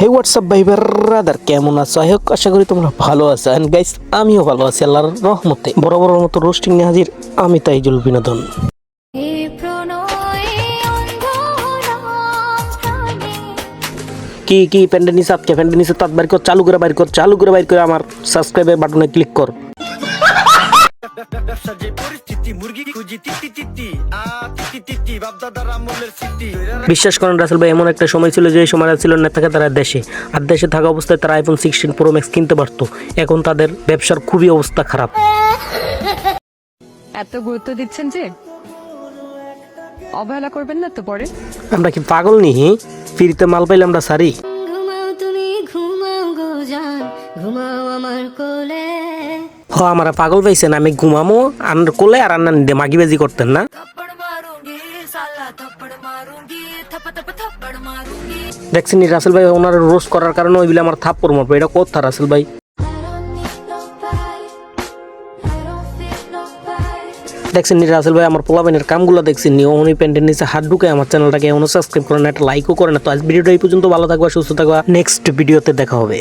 হে WhatsApp ভাই brother কেমন আছো? আই হোক আশা করি তোমরা ভালো আছো। এন্ড গাইস আমিও ভালো আছি আল্লাহর রহমতে। বড় বড় মতো রোস্টিং নিয়ে হাজির আমি তাইজুল বিনোদন। কি কি প্যান্ডেল নিচে আটকে প্যান্ডেল নিচে তাত বাইর কর চালু করে বাইর কর চালু করে বাইর করে আমার সাবস্ক্রাইবের বাটনে ক্লিক কর। বিশ্বাস করেন রাসেল ভাই এমন একটা সময় ছিল যে সময় ছিল না থাকে তারা দেশে। আর দেশে থাকা অবস্থায় তারা আইফোন সিক্সটিন প্রো ম্যাক্স কিনতে পারতো। এখন তাদের ব্যবসার খুবই অবস্থা খারাপ। এত গুরুত্ব দিচ্ছেন যে? অবহেলা করবেন না তো পরে? আমরা কি পাগল নিহি ফিরিতে মাল পাইলে আমরা সারি। ঘুমাও তুমি ঘুমাও গো জান ঘুমাও আমার কোলে। হ, আমার পাগল পাইছেন, আমি ঘুমামো আর কোলে আর আন্নার মাগিবাজি করতেন না। দেখছেন রাসেল ভাই ওনার রোস্ট করার কারণে ওইগুলো আমার থাপ্পড় মারবে। এটা কোথা রাসেল ভাই? দেখছেন নি, রাসেল ভাই আমার পোলাবেনের কামগুলো দেখছেন নি, উনি প্যান্টের নিচে হাত ঢুকে আমার চ্যানেলটাকে এমন সাবস্ক্রাইব করে না, একটা লাইকও করে না। তো আজ ভিডিওটা এই পর্যন্ত, ভালো থাকবে, সুস্থ থাকবে। নেক্সট ভিডিওতে দেখা হবে।